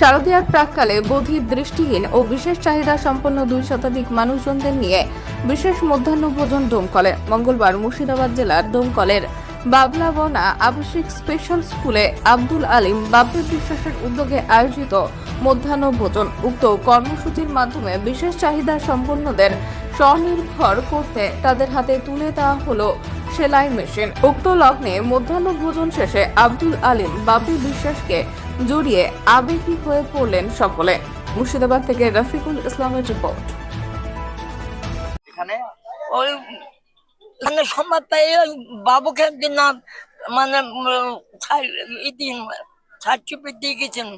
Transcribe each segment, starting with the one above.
শারদীয়ার প্রাককালে বধির দৃষ্টিহীন ও বিশেষ চাহিদা সম্পন্ন দুই শতাধিক মানুষজনদের নিয়ে বিশেষ মধ্যাহ্ন ভোজন ডোমকলে মঙ্গলবার মুর্শিদাবাদ জেলার ডোমকলের বাবলাবনা আবাসিক স্পেশাল স্কুলে আব্দুল আলিম বাব্বে বিশ্বাসের উদ্যোগে আয়োজিত মধ্যাহ্ন ভোজন উক্ত কর্মসূচির মাধ্যমে বিশেষ চাহিদা সম্পন্নদের স্বনির্ভর করতে তাদের হাতে তুলে দেওয়া হলো সেলাই মেশিন। উক্ত লগ্নে মধ্যাহ্ন ভোজন শেষে আব্দুল আলিম বাপি বিশ্বাসকে জড়িয়ে আবেগী হয়ে পড়লেন সকলে। মুর্শিদাবাদ থেকে রফিকুল ইসলামের রিপোর্ট। এখানে ওই মানে বাবুকে না মানে সার্টিফিকেট দিয়ে গেছেন।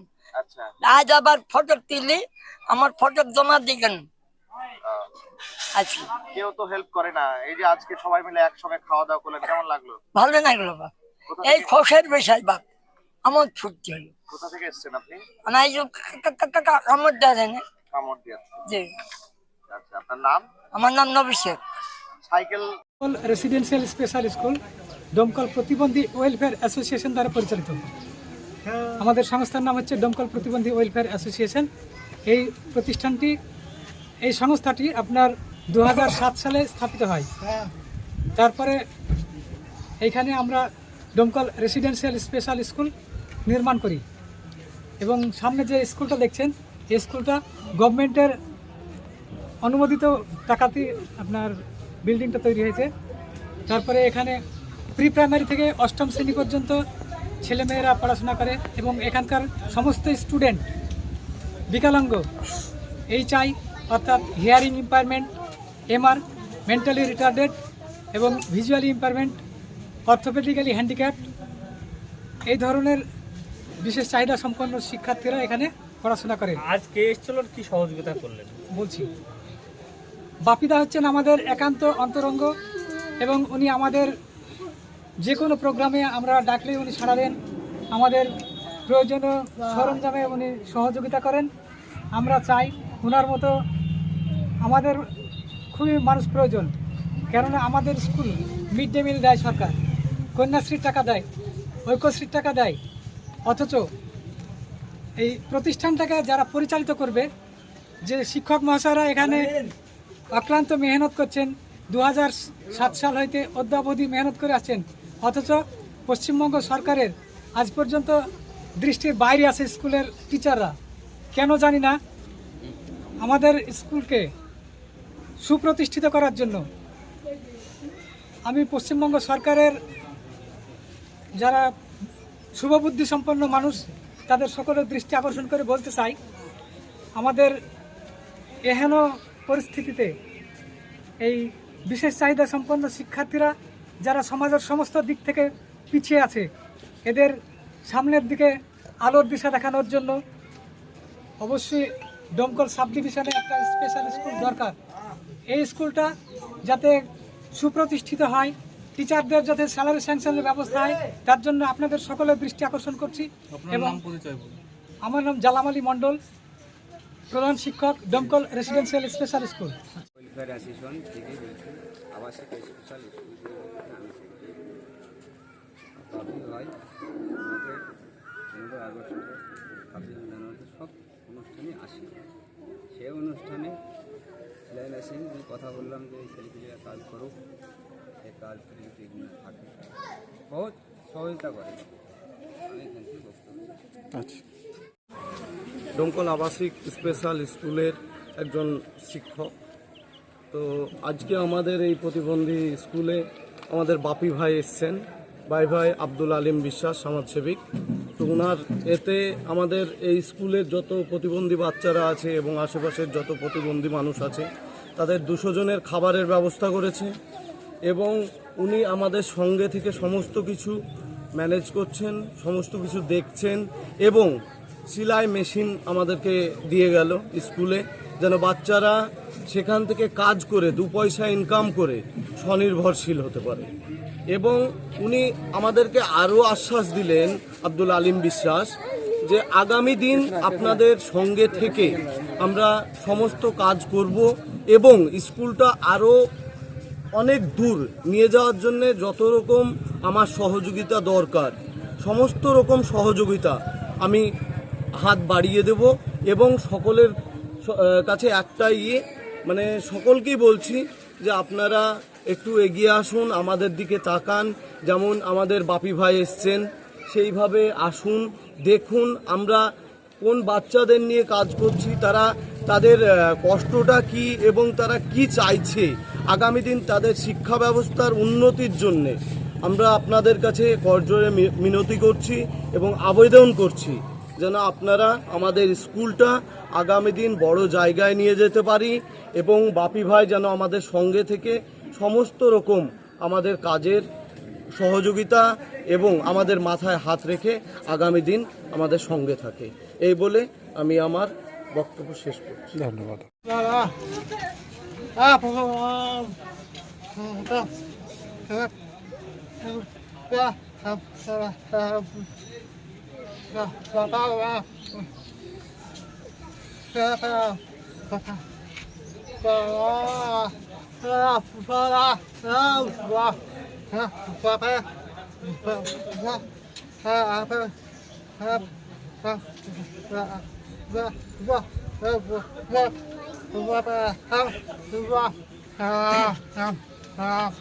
আচ্ছা। আজ আবার ফটো তুলি আমার ফটো জমা দিবেন আজকে কেউ তো হেল্প করে না। এই যে আজকে সবাই মিলে একসঙ্গে খাওয়া দাওয়া করলেন কেমন লাগল? ভালো লাগল বাপ এই খোসের বিষয় বাপ। আমার ছুটি হলো কোথা থেকে এসেছেন আপনি? মানে এই যে আমার দাদা কামড় দিয়ে জি। আচ্ছা আপনার নাম? আমার নাম নবিশেখ cycle? Domkal residential special school Domkal প্রতিবন্ধী ওয়েলফেয়ার অ্যাসোসিয়েশন দ্বারা পরিচালিত। আমাদের সংস্থার নাম হচ্ছে দমকল প্রতিবন্ধী ওয়েলফেয়ার অ্যাসোসিয়েশন এই প্রতিষ্ঠানটি এই সংস্থাটি আপনার দু হাজার সাত সালে স্থাপিত হয়। তারপরে এইখানে আমরা দমকল রেসিডেন্সিয়াল স্পেশাল স্কুল নির্মাণ করি। এবং সামনে যে স্কুলটা দেখছেন, এই স্কুলটা গভর্নমেন্টের অনুমোদিত টাকাতে আপনার বিল্ডিংটা তৈরি হয়েছে। তারপরে এখানে প্রি প্রাইমারি থেকে অষ্টম শ্রেণি পর্যন্ত ছেলেমেয়েরা পড়াশোনা করে এবং এখানকার সমস্ত স্টুডেন্ট বিকলাঙ্গ এই চাই অর্থাৎ hearing impairment MR mentally retarded এবং ভিজুয়ালি ইম্পায়ারমেন্ট অর্থোপেডিক্যালি হ্যান্ডিক্যাপ এই ধরনের বিশেষ চাহিদা সম্পন্ন শিক্ষার্থীরা এখানে পড়াশোনা করে। আজকে এসছিল কি সহযোগিতা করলেন? বলছি বাপিদা হচ্ছেন আমাদের একান্ত অন্তরঙ্গ এবং উনি আমাদের যে কোনো প্রোগ্রামে আমরা ডাকলে উনি সাড়া দেন আমাদের প্রয়োজনীয় সরঞ্জামে উনি সহযোগিতা করেন। আমরা চাই ওনার মতো আমাদের খুবই মানুষ প্রয়োজন। কেননা আমাদের স্কুল মিড ডে মিল দেয় সরকার কন্যাশ্রীর টাকা দেয় ঐক্যশ্রীর টাকা দেয়। অথচ এই প্রতিষ্ঠানটাকে যারা পরিচালিত করবে, যে শিক্ষক মহাশয়রা এখানে অক্লান্ত মেহনত করছেন দু সাল হইতে অদ্যাবধি মেহনত করে আসছেন, অথচ পশ্চিমবঙ্গ সরকারের আজ পর্যন্ত দৃষ্টির বাইরে আছে স্কুলের টিচাররা। কেন জানি না, আমাদের স্কুলকে সুপ্রতিষ্ঠিত করার জন্য আমি পশ্চিমবঙ্গ সরকারের যারা শুভবুদ্ধি সম্পন্ন মানুষ তাদের সকলের দৃষ্টি আকর্ষণ করে বলতে চাই, আমাদের এহেন পরিস্থিতিতে এই বিশেষ চাহিদা সম্পন্ন শিক্ষার্থীরা যারা সমাজের সমস্ত দিক থেকে পিছিয়ে আছে, এদের সামনের দিকে আলোর দিশা দেখানোর জন্য অবশ্যই দমকল সাব ডিভিশনে একটা স্পেশাল স্কুল দরকার। এই স্কুলটা যাতে সুপ্রতিষ্ঠিত হয় টিচারদের যাতে স্যালারি স্যাংশনের ব্যবস্থা হয় তার জন্য আপনাদের সকলের দৃষ্টি আকর্ষণ করছি এবং আমার নাম জালাম আলী মণ্ডল প্রধান শিক্ষক Domkal residential special school welfare association আবাসিক স্পেশাল স্কুল হয় আমাদের আগস্ট ছাব্বিশে জানুয়ারিতে সব অনুষ্ঠানে আসি। সে অনুষ্ঠানে সেলাই মেশিন কথা বললাম যে এই ছেলেপিলেরা কাজ করুক। সে কাজ যদি এগুলো থাকে। বহুত সহযোগিতা করে। আমি এখান থেকে বক্তব্য ডোমকল আবাসিক স্পেশাল স্কুলের একজন শিক্ষক। তো আজকে আমাদের এই প্রতিবন্ধী স্কুলে আমাদের বাপি ভাই এসছেন। বাই ভাই আব্দুল আলিম বিশ্বাস সমাজসেবিক তো ওনার এতে আমাদের এই স্কুলের যত প্রতিবন্ধী বাচ্চারা আছে এবং আশেপাশের যত প্রতিবন্ধী মানুষ আছে তাদের দুশো জনের খাবারের ব্যবস্থা করেছে। এবং উনি আমাদের সঙ্গে থেকে সমস্ত কিছু ম্যানেজ করছেন, সমস্ত কিছু দেখছেন এবং সেলাই মেশিন আমাদেরকে দিয়ে গেল স্কুলে, যেন বাচ্চারা সেখান থেকে কাজ করে, দু পয়সা ইনকাম করে স্বনির্ভরশীল হতে পারে। এবং উনি আমাদেরকে আরও আশ্বাস দিলেন, আব্দুল আলিম বিশ্বাস, যে আগামী দিন আপনাদের সঙ্গে থেকে আমরা সমস্ত কাজ করব এবং স্কুলটা আরও অনেক দূর নিয়ে যাওয়ার জন্য যত রকম আমার সহযোগিতা দরকার, সমস্ত রকম সহযোগিতা আমি হাত বাড়িয়ে দেব এবং সকলের কাছে একটা ইয়ে মানে সকলকেই বলছি যে আপনারা একটু এগিয়ে আসুন, আমাদের দিকে তাকান। যেমন আমাদের বাপি ভাই এসছেন, সেইভাবে আসুন, দেখুন আমরা কোন বাচ্চাদের নিয়ে কাজ করছি, তারা তাদের কষ্টটা কি এবং তারা কি চাইছে। আগামী দিন তাদের শিক্ষা ব্যবস্থার উন্নতির জন্যে আমরা আপনাদের কাছে করজোরে মি- মিনতি করছি এবং আবেদন করছি যেন আপনারা আমাদের স্কুলটা আগামী দিন বড় জায়গায় নিয়ে যেতে পারি এবং বাপি ভাই যেন আমাদের সঙ্গে থেকে সমস্ত রকম আমাদের কাজের সহযোগিতা এবং আমাদের মাথায় হাত রেখে আগামী দিন আমাদের সঙ্গে থাকে। এই বলে আমি আমার বক্তব্য শেষ করছি। ধন্যবাদ। Ah, por favor. Então. Tự do, ta 啊，啊，啊